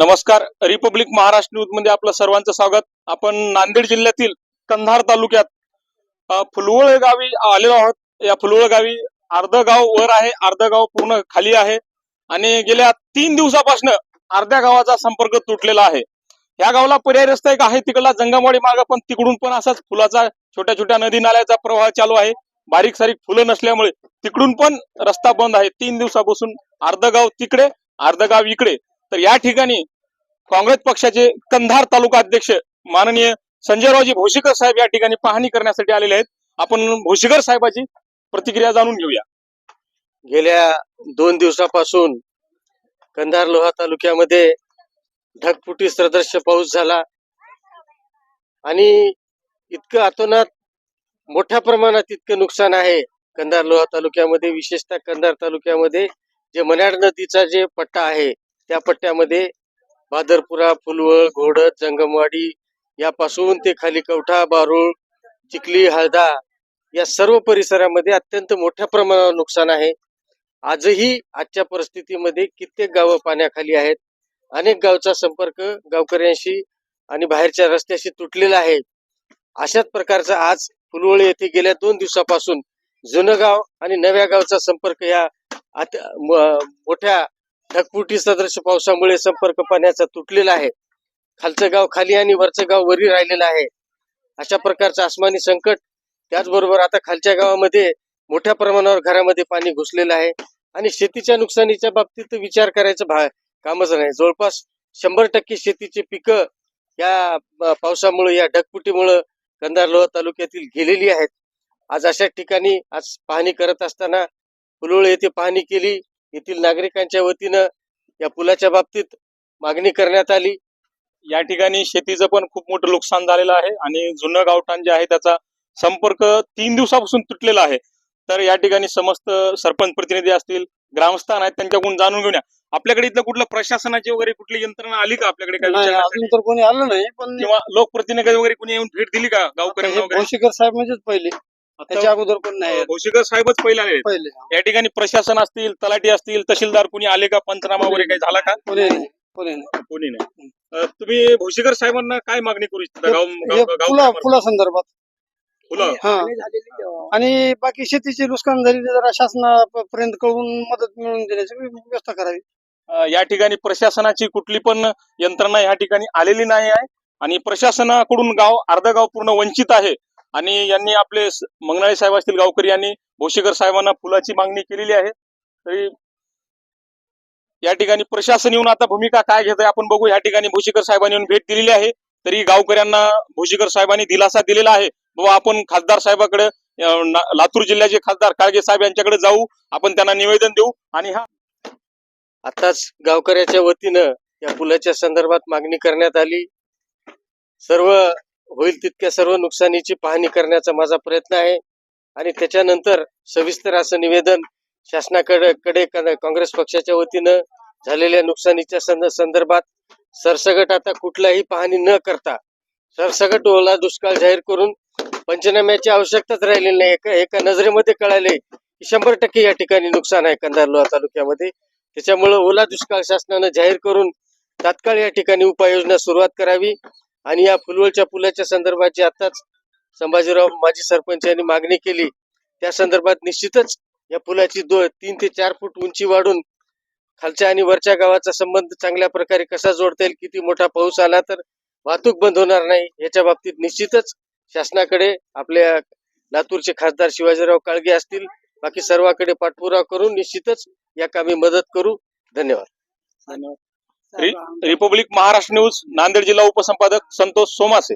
नमस्कार. रिपब्लिक महाराष्ट्र न्यूजमध्ये आपलं सर्वांचं स्वागत. आपण नांदेड जिल्ह्यातील कंधार तालुक्यात फुलवळ गावी आलेलो आहोत. या फुलवळ गावी अर्ध गाव वर आहे. अर्ध गाव पूर्ण खाली आहे. आणि गेल्या तीन दिवसापासून अर्ध्या गावाचा संपर्क तुटलेला आहे. या गावाला पर्याय रस्ता एक आहे तिकडला जंगमवाडी मार्ग पण तिकडून पण असाच फुलाचा छोट्या छोट्या नदी नाल्याचा प्रवाह चालू आहे. बारीक सारीक फुलं नसल्यामुळे तिकडून पण रस्ता बंद आहे. तीन दिवसापासून अर्ध गाव तिकडे अर्ध गाव इकडे. तर या ठिकाणी काँग्रेस पक्षाचे कंधार तालुका अध्यक्ष माननीय संजयरावजी भोशीकर साहेब या ठिकाणी पाहणी करण्यासाठी आलेले आहेत. आपण भोशीकर साहेबाची प्रतिक्रिया जाणून घेऊया. गेल्या दोन दिवसापासून कंधार लोहा तालुक्यामध्ये ढगफुटी सदृश्य पाऊस झाला आणि इतकं अतोनात मोठ्या प्रमाणात इतकं नुकसान आहे कंधार लोहा तालुक्यामध्ये विशेषतः कंधार तालुक्यामध्ये जे मन्याड नदीचा जे पट्टा आहे त्या पट्ट्यामध्ये भादरपुरा फुलवळ घोडत जंगमवाडी यापासून ते खाली कवठा बारूळ चिखली हळदा या सर्व परिसरामध्ये अत्यंत मोठ्या प्रमाणावर नुकसान आहे. आजही आजच्या परिस्थितीमध्ये कित्येक गावं पाण्याखाली आहेत. अनेक गावचा संपर्क गावकऱ्यांशी आणि बाहेरच्या रस्त्याशी तुटलेला आहे. अशाच प्रकारचा आज फुलवळ येथे गेल्या दोन दिवसापासून जुनं गाव आणि नव्या गावचा संपर्क या मोठ्या ढगफुटी सदृश पावसामुळे संपर्क पाण्याचा तुटलेला आहे. खालचं गाव खाली आणि वरचं गाव वरी राहिलेलं आहे. अशा प्रकारचं आसमानी संकट त्याचबरोबर आता खालच्या गावामध्ये मोठ्या प्रमाणावर घरामध्ये पाणी घुसलेलं आहे आणि शेतीच्या नुकसानीच्या बाबतीत विचार करायचं भा कामच नाही. जवळपास शंभर टक्के शेतीची पिकं या पावसामुळे या ढगपुटीमुळं कंधार लोहा तालुक्यातील गेलेली आहेत. आज अशा ठिकाणी आज पाहणी करत असताना फुलोळ येथे पाहणी केली. येथील नागरिकांच्या वतीनं या पुलाच्या बाबतीत मागणी करण्यात आली. या ठिकाणी शेतीचं पण खूप मोठं नुकसान झालेलं आहे आणि जुनं गावठाण जे आहे त्याचा संपर्क तीन दिवसापासून तुटलेला आहे. तर या ठिकाणी समस्त सरपंच प्रतिनिधी असतील ग्रामस्थान आहेत त्यांच्याकडून जाणून घेऊया आपल्याकडे इथलं कुठलं प्रशासनाची वगैरे कुठली यंत्रणा आली का आपल्याकडे काय तर कोणी आलं नाही पण किंवा लोकप्रतिनिधी वगैरे कोणी येऊन भेट दिली का गावकऱ्यांना साहेब म्हणजेच पहिले. त्याच्या अगोदर कोण नाही. भोशीकर साहेबच पहिले आले पहिले. या ठिकाणी प्रशासन असतील तलाठी असतील तहसीलदार कोणी आले का पंचनामा वगैरे काही झाला का? कोणी नाही कोणी नाही. कोणी नाही. अं, तुम्ही भोशीकर साहेबांना काय मागणी करू इच्छिता? गाव हे गाव- गाव- फुला फुला संदर्भात. फुलं? हा. आणि बाकी शेतीचे नुकसान झालेले जरा शासनापर्यंत कळून मदत मिळवून देण्याची व्यवस्था करावी. अं, या ठिकाणी प्रशासनाची कुठली पण यंत्रणा या ठिकाणी आलेली नाही आहे. आणि प्रशासनाकडून गाव अर्ध गाव पूर्ण वंचित आहे. आणि यांनी आपले मंगनाळे साहेब असतील गावकरी यांनी भोशीकर साहेबांना फुलाची मागणी केलेली आहे. तरी या ठिकाणी प्रशासन येऊन आता भूमिका काय घेत आहे आपण बघू. या ठिकाणी भोशीकर साहेबांनी येऊन भेट दिलेली आहे. तरी गावकऱ्यांना भोशीकर साहेबांनी दिलासा दिलेला आहे. बाबा आपण खासदार साहेबाकडे लातूर जिल्ह्याचे खासदार काळगे साहेब यांच्याकडे जाऊ. आपण त्यांना निवेदन देऊ. आणि हा आताच गावकऱ्याच्या वतीनं या पुलाच्या संदर्भात मागणी करण्यात आली. सर्व होईल तितक्या सर्व नुकसानीची पाहणी करण्याचा माझा प्रयत्न आहे. आणि त्याच्यानंतर सविस्तर असं निवेदन शासनाकडे कडे काँग्रेस पक्षाच्या वतीनं झालेल्या नुकसानीच्या संदर्भात सरसगट आता कुठलाही पाहणी न करता सरसगट ओला दुष्काळ जाहीर करून पंचनाम्याची आवश्यकताच राहिलेली नाही. एका एका नजरेमध्ये कळाले की शंभर टक्के या ठिकाणी नुकसान आहे कंधारलोहा तालुक्यामध्ये. त्याच्यामुळं ओला दुष्काळ शासनानं जाहीर करून तात्काळ या ठिकाणी उपाययोजना सुरुवात करावी. आणि या फुलवळच्या पुलाच्या संदर्भात जी आताच संभाजीराव माजी सरपंच यांनी मागणी केली त्या संदर्भात निश्चितच या पुलाची दो तीन ते चार फूट उंची वाढून खालच्या आणि वरच्या गावाचा संबंध चांगल्या प्रकारे कसा जोडता येईल किती मोठा पाऊस आला तर वाहतूक बंद होणार नाही याच्या बाबतीत निश्चितच शासनाकडे आपल्या लातूरचे खासदार शिवाजीराव काळगे असतील बाकी सर्वांकडे पाठपुरावा करून निश्चितच या कामी मदत करू. धन्यवाद. धन्यवाद. रिपब्लिक महाराष्ट्र न्यूज नांदेड जिल्हा उपसंपादक संतोष सोमासे.